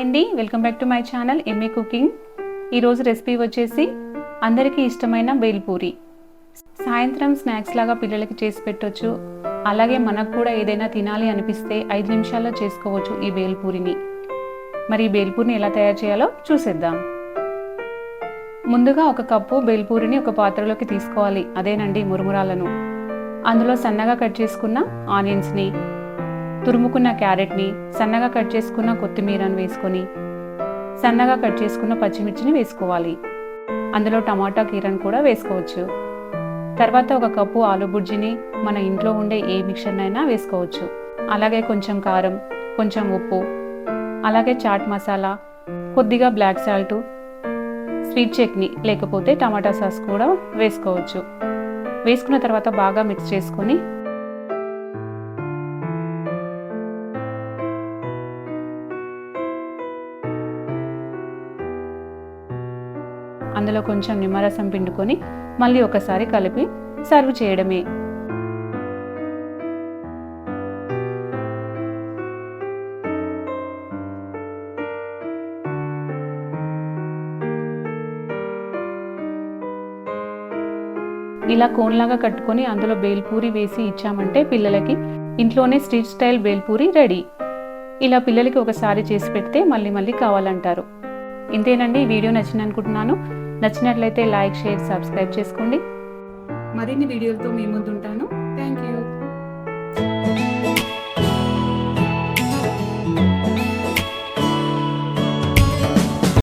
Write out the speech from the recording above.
అండి. Welcome back to my channel M A cooking ఈరోజు recipe వచ్చేసి అందరికీ ఇష్టమైన బేల్పూరి సాయంత్రం స్నాక్స్ లాగా పిల్లలకి చేసి పెట్టొచ్చు. అలాగే మనకు కూడా ఏదైనా తినాలి అనిపిస్తే ఐదు నిమిషాల్లో చేసుకోవచ్చు ఈ బేల్పూరిని మరి ఈ బేల్పూరిని ఎలా తయారు చేయాలో చూసేద్దాం. ముందుగా ఒక కప్పు బేల్పూరిని ఒక పాత్రలోకి తీసుకోవాలి. అదేనండి మురుమురాలను. అందులో సన్నగా కట్ చేసుకున్న ఆనియన్స్ని తురుముకున్న క్యారెట్ని సన్నగా కట్ చేసుకున్న కొత్తిమీరను వేసుకొని సన్నగా కట్ చేసుకున్న పచ్చిమిర్చిని వేసుకోవాలి. అందులో టమాటా కీరను కూడా వేసుకోవచ్చు. తర్వాత ఒక కప్పు ఆలు బుర్జిని మన ఇంట్లో ఉండే ఏ మిక్సర్నైనా వేసుకోవచ్చు. అలాగే కొంచెం కారం కొంచెం ఉప్పు అలాగే చాట్ మసాలా కొద్దిగా బ్లాక్ సాల్ట్ స్వీట్ చట్నీ లేకపోతే టమాటా సాస్ కూడా వేసుకోవచ్చు. వేసుకున్న తర్వాత బాగా మిక్స్ చేసుకొని అందులో కొంచెం నిమ్మరసం పిండుకొని మళ్ళీ ఒకసారి కలిపి సర్వ్ చేయడమే. ఇలా కోన్లాగా కట్టుకొని అందులో బేల్పూరి వేసి ఇచ్చామంటే పిల్లలకి ఇంట్లోనే స్ట్రీట్ స్టైల్ బేల్పూరి రెడీ. ఇలా పిల్లలకి ఒకసారి చేసి పెడితే మళ్ళీ మళ్ళీ కావాలంటారు. ఇంతేనండి ఈ వీడియో నచ్చింది అనుకుంటున్నాను. నచ్చినట్లయితే లైక్ షేర్ సబ్స్క్రైబ్ చేసుకోండి. మరిన్ని వీడియోలతో మీ ముందుంటాను.